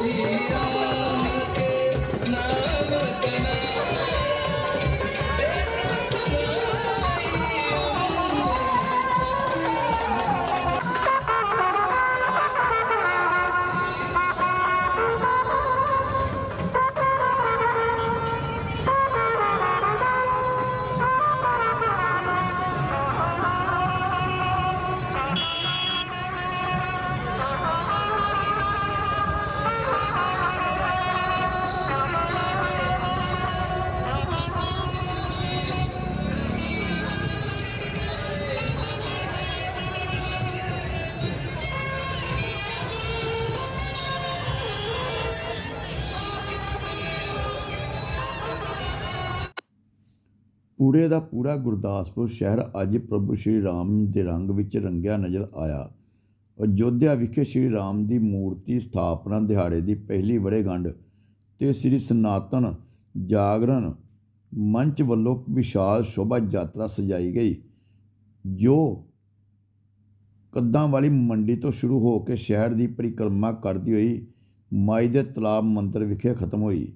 sim ਪੂਰੇ ਦਾ ਪੂਰਾ ਗੁਰਦਾਸਪੁਰ ਸ਼ਹਿਰ ਅੱਜ ਪ੍ਰਭੂ ਸ਼੍ਰੀ ਰਾਮ ਦੇ ਰੰਗ ਵਿੱਚ ਰੰਗਿਆ ਨਜ਼ਰ ਆਇਆ। ਅਯੋਧਿਆ ਵਿਖੇ ਸ਼੍ਰੀ ਰਾਮ ਦੀ ਮੂਰਤੀ ਸਥਾਪਨਾ ਦਿਹਾੜੇ ਦੀ ਪਹਿਲੀ ਵਰ੍ਹੇਗੰਢ ਤੇ ਸ੍ਰੀ ਸਨਾਤਨ ਜਾਗਰਣ ਮੰਚ ਵੱਲੋਂ ਵਿਸ਼ਾਲ ਸ਼ੋਭਾ ਯਾਤਰਾ ਸਜਾਈ ਗਈ, ਜੋ ਕੱਦਾਂ ਵਾਲੀ ਮੰਡੀ ਤੋਂ ਸ਼ੁਰੂ ਹੋ ਕੇ ਸ਼ਹਿਰ ਦੀ ਪਰਿਕਰਮਾ ਕਰਦੀ ਹੋਈ ਮਾਈ ਦੇ ਤਲਾਬ ਮੰਦਰ ਵਿਖੇ ਖਤਮ ਹੋਈ।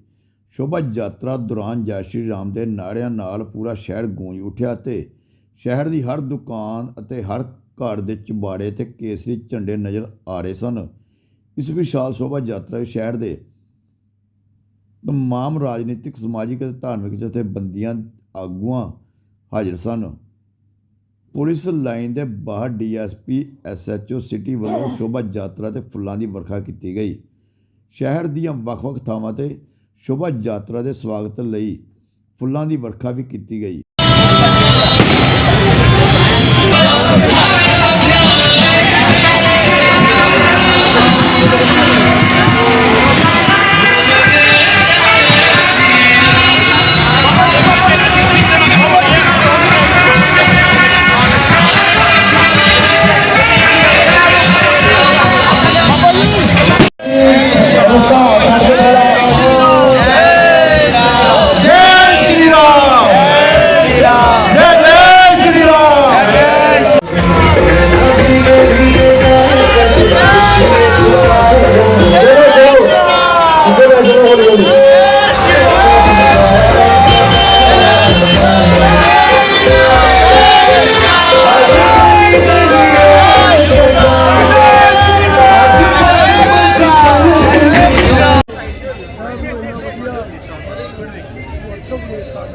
ਸ਼ੋਭਾ ਯਾਤਰਾ ਦੌਰਾਨ ਜੈ ਸ਼੍ਰੀ ਰਾਮ ਦੇ ਨਾਰਿਆਂ ਨਾਲ ਪੂਰਾ ਸ਼ਹਿਰ ਗੂੰਜ ਉੱਠਿਆ ਤੇ ਸ਼ਹਿਰ ਦੀ ਹਰ ਦੁਕਾਨ ਅਤੇ ਹਰ ਘਰ ਦੇ ਚੁਬਾੜੇ ਤੇ ਕੇਸਰੀ ਝੰਡੇ ਨਜ਼ਰ ਆ ਰਹੇ ਸਨ। ਇਸ ਵਿਸ਼ਾਲ ਸ਼ੋਭਾ ਯਾਤਰਾ ਵਿੱਚ ਸ਼ਹਿਰ ਦੇ ਤਮਾਮ ਰਾਜਨੀਤਿਕ, ਸਮਾਜਿਕ ਅਤੇ ਧਾਰਮਿਕ ਜਥੇਬੰਦੀਆਂ, ਆਗੂਆਂ ਹਾਜ਼ਰ ਸਨ। ਪੁਲਿਸ ਲਾਈਨ ਦੇ ਬਾਹਰ ਡੀਐਸਪੀ, ਐਸਐਚਓ, ਸਿਟੀ ਵੱਲੋਂ ਸ਼ੋਭਾ ਯਾਤਰਾ ਤੇ ਫੁੱਲਾਂ ਦੀ ਵਰਖਾ ਕੀਤੀ ਗਈ। ਸ਼ਹਿਰ ਦੀਆਂ ਵੱਖ-ਵੱਖ ਥਾਵਾਂ ਤੇ ਸ਼ੋਭਾ ਯਾਤਰਾ ਦੇ ਸਵਾਗਤ ਲਈ ਫੁੱਲਾਂ ਦੀ ਵਰਖਾ ਵੀ ਕੀਤੀ ਗਈ।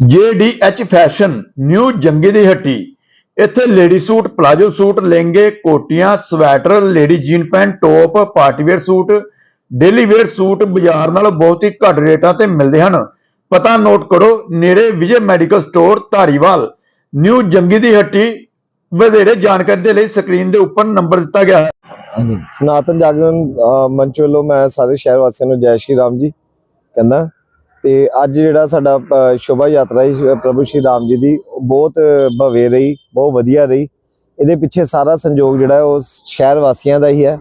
JDH ਫੈਸ਼ਨ, ਨਿਊ ਜੰਗੀ ਦੀ ਹੱਟੀ। ਇੱਥੇ ਲੇਡੀ ਸੂਟ, ਪਲਾਜੋ ਸੂਟ, ਲਹਿੰਗੇ, ਕੋਟੀਆਂ, sweater, lady jean pant, top party wear suit, daily wear suit ਬਾਜ਼ਾਰ ਨਾਲੋਂ ਬਹੁਤ ਹੀ ਘੱਟ ਰੇਟਾਂ ਤੇ ਮਿਲਦੇ ਹਨ। ਪਤਾ ਨੋਟ ਕਰੋ, ਨੇੜੇ Vijay medical store, Dhariwal. New ਜੰਗੀ ਦੀ ਹੱਟੀ, ਵਧੇਰੇ ਜਾਣਕਾਰੀ ਦੇ ਲਈ ਸਕਰੀਨ ਦੇ ਉੱਪਰ ਨੰਬਰ ਦਿੱਤਾ ਗਿਆ ਹੈ। ਸਨਾਤਨ ਜਾਗਰਣ ਮੰਚ ਵੱਲੋਂ ਮੈਂ ਸਾਰੇ ਸ਼ਹਿਰ ਵਾਸੀਆਂ ਨੂੰ ਜੈ ਸ਼੍ਰੀ ਰਾਮ ਜੀ ਕਹਿੰਦਾ ਤੇ ਅੱਜ ਜਿਹੜਾ ਸਾਡਾ ਸ਼ੋਭਾ ਯਾਤਰਾ ਹੈ ਪ੍ਰਭੂ ਸ਼੍ਰੀ ਰਾਮ ਜੀ ਦੀ, ਉਹ ਬਹੁਤ ਭਵੇ ਰਹੀ, ਬਹੁਤ ਵਧੀਆ ਰਹੀ। ਇਹਦੇ ਪਿੱਛੇ ਸਾਰਾ ਸੰਯੋਗ ਜਿਹੜਾ ਉਹ ਸ਼ਹਿਰ ਵਾਸੀਆਂ ਦਾ ਹੀ ਹੈ,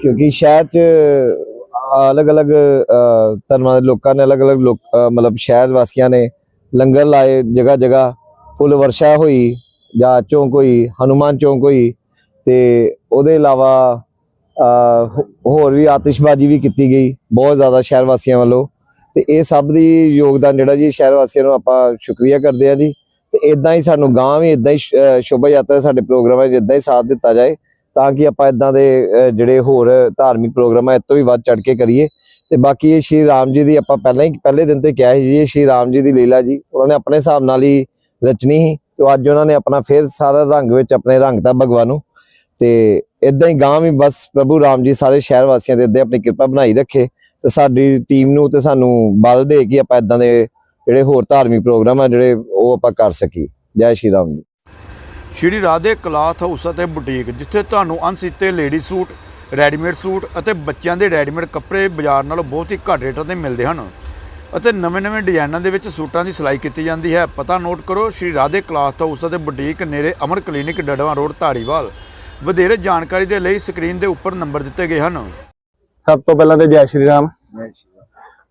ਕਿਉਂਕਿ ਸ਼ਹਿਰ 'ਚ ਅਲੱਗ-ਅਲੱਗ ਧਰਮਾਂ ਦੇ ਲੋਕਾਂ ਨੇ ਅਲੱਗ-ਅਲੱਗ ਲੋਕ ਮਤਲਬ ਸ਼ਹਿਰ ਵਾਸੀਆਂ ਨੇ ਲੰਗਰ ਲਾਏ ਜਗ੍ਹਾ ਜਗ੍ਹਾ ਫੁੱਲ ਵਰਸ਼ਾ ਹੋਈ ਜਾਂ ਚੌਂਕ ਹੋਈ, ਹਨੂਮਾਨ ਚੌਂਕ ਹੋਈ, ਤੇ ਉਹਦੇ ਇਲਾਵਾ ਹੋਰ ਵੀ ਆਤਿਸ਼ਬਾਜ਼ੀ ਵੀ ਕੀਤੀ ਗਈ, ਬਹੁਤ ਜ਼ਿਆਦਾ ਸ਼ਹਿਰ ਵਾਸੀਆਂ ਵੱਲੋਂ। ਤੇ ਇਹ ਸਭ ਦੀ ਯੋਗਦਾਨ ਜਿਹੜਾ ਜੀ ਸ਼ਹਿਰ ਵਾਸੀਆਂ ਨੂੰ ਆਪਾਂ ਸ਼ੁਕਰੀਆ ਕਰਦੇ ਹਾਂ ਜੀ। ਤੇ ਇਦਾਂ ਹੀ ਸਾਨੂੰ ਗਾਂ ਵੀ ਇਦਾਂ ਹੀ ਸ਼ੋਭਾ ਯਾਤਰਾ ਸਾਡੇ ਪ੍ਰੋਗਰਾਮਾਂ 'ਚ ਇਦਾਂ ਹੀ ਸਾਥ ਦਿੱਤਾ ਜਾਏ ਤਾਂ ਕਿ ਆਪਾਂ ਇਦਾਂ ਦੇ ਜਿਹੜੇ ਹੋਰ ਧਾਰਮਿਕ ਪ੍ਰੋਗਰਾਮ ਹੈ ਇਹ ਤੋਂ ਵੀ ਵੱਧ ਚੜ ਕੇ ਕਰੀਏ। ਤੇ ਬਾਕੀ ਇਹ ਸ਼੍ਰੀ ਰਾਮ ਜੀ ਦੀ ਆਪਾਂ ਪਹਿਲਾਂ ਹੀ, ਪਹਿਲੇ ਦਿਨ ਤੋਂ ਕਿਹਾ ਸੀ ਜੀ, ਇਹ ਸ਼੍ਰੀ ਰਾਮ ਜੀ ਦੀ ਲੀਲਾ ਜੀ, ਉਹਨਾਂ ਨੇ ਆਪਣੇ ਹਿਸਾਬ ਨਾਲ ਹੀ ਰਚਨੀ ਸੀ ਤੇ ਅੱਜ ਉਹਨਾਂ ਨੇ ਆਪਣਾ ਫਿਰ ਸਾਰਾ ਰੰਗ ਵਿੱਚ ਆਪਣੇ ਰੰਗ ਰੰਗਤਾ ਭਗਵਾਨ ਨੂੰ। ਤੇ ਇਦਾਂ ਹੀ ਗਾਂ ਵੀ ਬਸ ਪ੍ਰਭੂ ਰਾਮ ਜੀ ਸਾਰੇ ਸ਼ਹਿਰ ਵਾਸੀਆਂ ਦੇ ਇੱਦਾਂ ਆਪਣੀ ਕਿਰਪਾ ਬਣਾਈ ਰੱਖੇ। ਤੇ ਸਾਡੀ ਟੀਮ ਨੂੰ ਤੇ ਸਾਨੂੰ ਬਲ ਦੇ ਕੇ ਆਪਾਂ ਇਦਾਂ ਦੇ ਜਿਹੜੇ ਹੋਰ ਧਾਰਮਿਕ ਪ੍ਰੋਗਰਾਮ ਆ ਜਿਹੜੇ ਉਹ ਆਪਾਂ ਕਰ ਸਕੀ ਜੈ ਸ਼੍ਰੀ ਰਾਮ ਜੀ। ਸ਼੍ਰੀ ਰਾਧੇ ਕਲਾਥ ਹਾਊਸ ਅਤੇ ਬੁਟੀਕ ਜਿੱਥੇ ਤੁਹਾਨੂੰ ਅਣਸੀਤੇ ਲੇਡੀ ਸੂਟ ਰੈਡੀਮੇਡ ਸੂਟ ਅਤੇ ਬੱਚਿਆਂ ਦੇ ਰੈਡੀਮੇਡ ਕੱਪੜੇ ਬਾਜ਼ਾਰ ਨਾਲੋਂ ਬਹੁਤ ਹੀ ਘੱਟ ਰੇਟਾਂ ਤੇ ਮਿਲਦੇ ਹਨ ਅਤੇ ਨਵੇਂ-ਨਵੇਂ ਡਿਜ਼ਾਈਨਾਂ ਦੇ ਵਿੱਚ ਸੂਟਾਂ ਦੀ ਸਿਲਾਈ ਕੀਤੀ ਜਾਂਦੀ ਹੈ। ਪਤਾ ਨੋਟ ਕਰੋ ਸ਼੍ਰੀ ਰਾਧੇ ਕਲਾਥ ਹਾਊਸ ਅਤੇ ਬੁਟੀਕ ਨੇੜੇ ਅਮਰ ਕਲੀਨਿਕ ਡੜਵਾ ਰੋਡ ਧਾਰੀਵਾਲ। ਵਧੇਰੇ ਜਾਣਕਾਰੀ ਦੇ ਲਈ ਸਕਰੀਨ ਦੇ ਉੱਪਰ ਨੰਬਰ ਦਿੱਤੇ ਗਏ ਹਨ। ਸਭ ਤੋਂ ਪਹਿਲਾਂ ਤੇ ਜੈ ਸ਼੍ਰੀ ਰਾਮ।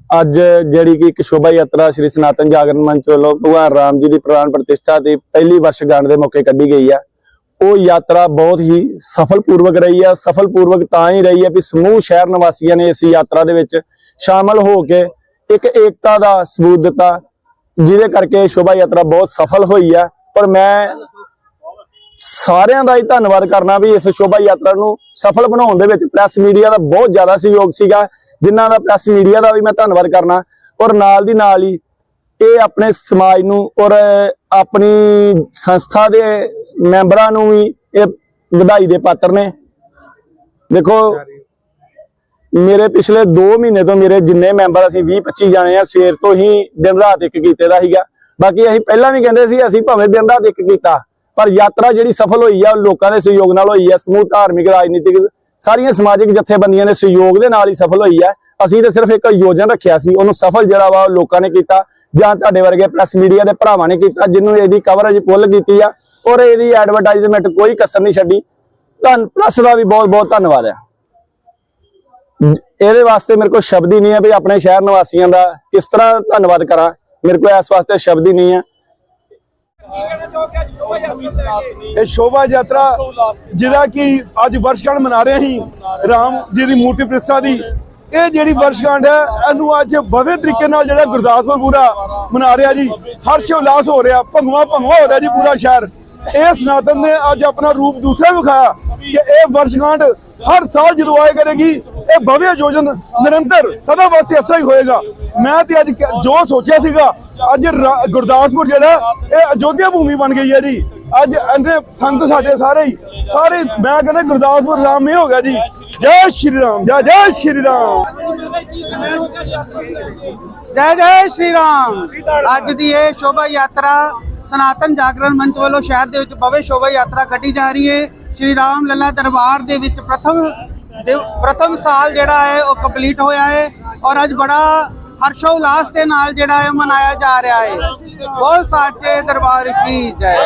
ਅੱਜ ਜਿਹੜੀ ਕਿ ਇੱਕ ਸ਼ੋਭਾ ਯਾਤਰਾ ਸ਼੍ਰੀ ਸਨਾਤਨ ਜਾਗਰਣ ਮੰਚ ਵੱਲੋਂ ਭਗਵਾਨ ਰਾਮ ਜੀ ਦੀ ਪ੍ਰਾਣ ਪ੍ਰਤਿਸ਼ਠਾ ਦੀ ਪਹਿਲੀ ਵਰਸ਼ਗਾਂਠ ਦੇ ਮੌਕੇ ਕੱਢੀ ਗਈ ਆ। ਉਹ ਯਾਤਰਾ ਬਹੁਤ ਹੀ ਸਫਲਪੂਰਵਕ ਰਹੀ ਆ। ਸਫਲਪੂਰਵਕ ਤਾਂ ਹੀ ਰਹੀ ਆ ਕਿ ਸਮੂਹ ਸ਼ਹਿਰ ਨਿਵਾਸੀਆਂ ਨੇ ਇਸ ਯਾਤਰਾ ਦੇ ਵਿੱਚ ਸ਼ਾਮਲ ਹੋ ਕੇ ਇੱਕ ਏਕਤਾ ਦਾ ਸਬੂਤ ਦਿੱਤਾ, ਜਿਹਦੇ ਕਰਕੇ ਸ਼ੋਭਾ ਯਾਤਰਾ ਬਹੁਤ ਸਫਲ ਹੋਈ ਆ। ਪਰ ਮੈਂ ਸਾਰਿਆਂ ਦਾ ਹੀ ਧੰਨਵਾਦ ਕਰਨਾ ਵੀ ਇਸ ਸ਼ੋਭਾ ਯਾਤਰਾ ਨੂੰ ਸਫਲ ਬਣਾਉਣ ਦੇ ਵਿੱਚ ਪ੍ਰੈਸ ਮੀਡੀਆ ਦਾ ਬਹੁਤ ਜ਼ਿਆਦਾ ਸਹਿਯੋਗ ਸੀਗਾ। ਜਿਨ੍ਹਾਂ ਦਾ ਪ੍ਰੈਸ ਮੀਡੀਆ ਦਾ ਵੀ ਮੈਂ ਧੰਨਵਾਦ ਕਰਨਾ। ਔਰ ਨਾਲ ਦੀ ਨਾਲ ਹੀ ਇਹ ਆਪਣੇ ਸਮਾਜ ਨੂੰ ਔਰ ਆਪਣੀ ਸੰਸਥਾ ਦੇ ਮੈਂਬਰਾਂ ਨੂੰ ਵੀ ਇਹ ਵਧਾਈ ਦੇ ਪਾਤਰ ਨੇ। ਦੇਖੋ, ਮੇਰੇ ਪਿਛਲੇ 2 ਮਹੀਨੇ ਤੋਂ ਮੇਰੇ ਜਿੰਨੇ ਮੈਂਬਰ ਅਸੀਂ 20 25 ਜਾਣੇ ਆ, ਸਵੇਰ ਤੋਂ ਹੀ ਦਿਨ ਰਾਤ ਇੱਕ ਕੀਤੇ ਦਾ ਸੀਗਾ। ਬਾਕੀ ਅਸੀਂ ਪਹਿਲਾਂ ਵੀ ਕਹਿੰਦੇ ਸੀ, ਅਸੀਂ ਭਾਵੇਂ ਦਿਨ ਰਾਤ ਇੱਕ ਕੀਤਾ, ਪਰ ਯਾਤਰਾ ਜਿਹੜੀ ਸਫਲ ਹੋਈ ਆ, ਉਹ ਲੋਕਾਂ ਦੇ ਸਹਿਯੋਗ ਨਾਲ ਹੋਈ ਆ, ਸਮੂਹ ਧਾਰਮਿਕ, ਰਾਜਨੀਤਿਕ ਸਾਰੀਆਂ ਸਮਾਜਿਕ ਜਥੇਬੰਦੀਆਂ ਦੇ ਸਹਿਯੋਗ ਦੇ ਨਾਲ ਹੀ ਸਫਲ ਹੋਈ ਹੈ। ਅਸੀਂ ਤਾਂ ਸਿਰਫ ਇੱਕ ਯੋਜਨਾ ਰੱਖਿਆ ਸੀ, ਉਹਨੂੰ ਸਫਲ ਜਿਹੜਾ ਵਾ ਉਹ ਲੋਕਾਂ ਨੇ ਕੀਤਾ ਜਾਂ ਤੁਹਾਡੇ ਵਰਗੇ ਪ੍ਰੈਸ ਮੀਡੀਆ ਦੇ ਭਰਾਵਾਂ ਨੇ ਕੀਤਾ ਜਿਹਨੂੰ ਇਹਦੀ ਕਵਰੇਜ ਫੁੱਲ ਕੀਤੀ ਆ ਔਰ ਇਹਦੀ ਐਡਵਰਟਾਈਜ਼ਮੈਂਟ ਕੋਈ ਕਸਰ ਨਹੀਂ ਛੱਡੀ। ਧੰਨ ਪ੍ਰੈਸ ਦਾ ਵੀ ਬਹੁਤ ਬਹੁਤ ਧੰਨਵਾਦ ਹੈ ਇਹਦੇ ਵਾਸਤੇ ਮੇਰੇ ਕੋਲ ਸ਼ਬਦ ਹੀ ਨਹੀਂ ਹੈ ਵੀ ਆਪਣੇ ਸ਼ਹਿਰ ਨਿਵਾਸੀਆਂ ਦਾ ਕਿਸ ਤਰ੍ਹਾਂ ਧੰਨਵਾਦ ਕਰਾਂ। ਮੇਰੇ ਕੋਲ ਇਸ ਵਾਸਤੇ ਸ਼ਬਦ ਹੀ ਨਹੀਂ ਹੈ ਇਹ ਸ਼ੋਭਾ ਯਾਤਰਾ ਜਿਹਦਾ ਕਿ ਅੱਜ ਵਰਸ਼ਗਾਂਠ ਮਨਾ ਰਹੇ ਸੀ। ਰਾਮ ਜੀ ਦੀ ਮੂਰਤੀ ਪ੍ਰਤਿਸ਼ਠਾ ਦੀ। ਇਹ ਜਿਹੜੀ ਵਰਸ਼ਗਾਂਠ ਹੈ ਇਹਨੂੰ ਅੱਜ ਭव्य ਤਰੀਕੇ ਨਾਲ ਜਿਹੜਾ ਗੁਰਦਾਸਪੁਰ ਪੂਰਾ ਮਨਾ ਰਿਹਾ ਜੀ। ਹਰਸ਼ ਉਲਾਸ ਹੋ ਰਿਹਾ ਭੰਗਵਾ ਭੰਗਵਾ ਹੋ ਰਿਹਾ ਜੀ ਪੂਰਾ ਸ਼ਹਿਰ। ਇਹ ਸਨਾਤਨ ਨੇ ਅੱਜ ਆਪਣਾ ਰੂਪ ਦੂਸਰਾ ਵਿਖਾਇਆ ਕਿ ਇਹ ਵਰਸ਼ਗਾਂਠ ਹਰ ਸਾਲ ਜਦੋਂ ਆਏ ਕਰੇਗੀ ਇਹ ਭਵਯ ਯੋਜਨ ਨਿਰੰਤਰ ਸਦਾ ਵਾਸਤੇ ਅਸਰ ਹੀ ਹੋਏਗਾ। ਮੈਂ ਤੇ ਅੱਜ ਜੋ ਸੋਚਿਆ ਸੀਗਾ, ਅੱਜ ਗੁਰਦਾਸਪੁਰ ਜਿਹੜਾ, ਇਹ ਅਯੋਧਿਆ ਭੂਮੀ ਬਣ ਗਈ ਹੈ ਜੀ। ਅੱਜ ਅੰਦੇ ਸੰਤ ਸਾਡੇ ਸਾਰੇ ਹੀ, ਸਾਰੇ, ਮੈਂ ਕਹਿੰਦਾ ਗੁਰਦਾਸਪੁਰ ਰਾਮ ਹੀ ਹੋ ਗਿਆ ਜੀ। ਜੈ ਸ਼੍ਰੀ ਰਾਮ, ਜੈ ਜੈ ਸ਼੍ਰੀ ਰਾਮ। ਜੈ ਜੈ ਸ਼੍ਰੀ ਰਾਮ। ਅੱਜ ਦੀ ਇਹ ਸ਼ੋਭਾ ਯਾਤਰਾ, ਸਨਾਤਨ ਜਾਗਰਣ ਮੰਚ ਵੱਲੋਂ ਸ਼ਹਿਰ ਦੇ ਵਿੱਚ ਭਵੇ ਸ਼ੋਭਾ ਯਾਤਰਾ ਕੱਢੀ ਜਾ ਰਹੀ ਹੈ। ਸ਼੍ਰੀ ਰਾਮ ਲੱਲਾ ਦਰਬਾਰ ਦੇ ਵਿੱਚ ਪ੍ਰਥਮ ਦੇ- ਪ੍ਰਥਮ ਸਾਲ ਜਿਹੜਾ ਹੈ ਉਹ ਕੰਪਲੀਟ ਹੋਇਆ ਹੈ ਔਰ ਅੱਜ ਬੜਾ ਹਰਸ਼ੋ ਉਲਾਸ ਦੇ ਨਾਲ ਜਿਹੜਾ ਹੈ ਮਨਾਇਆ ਜਾ ਰਿਹਾ ਹੈ। ਬੋਲ ਸਾਚੇ ਦਰਬਾਰ ਕੀ ਜੈ।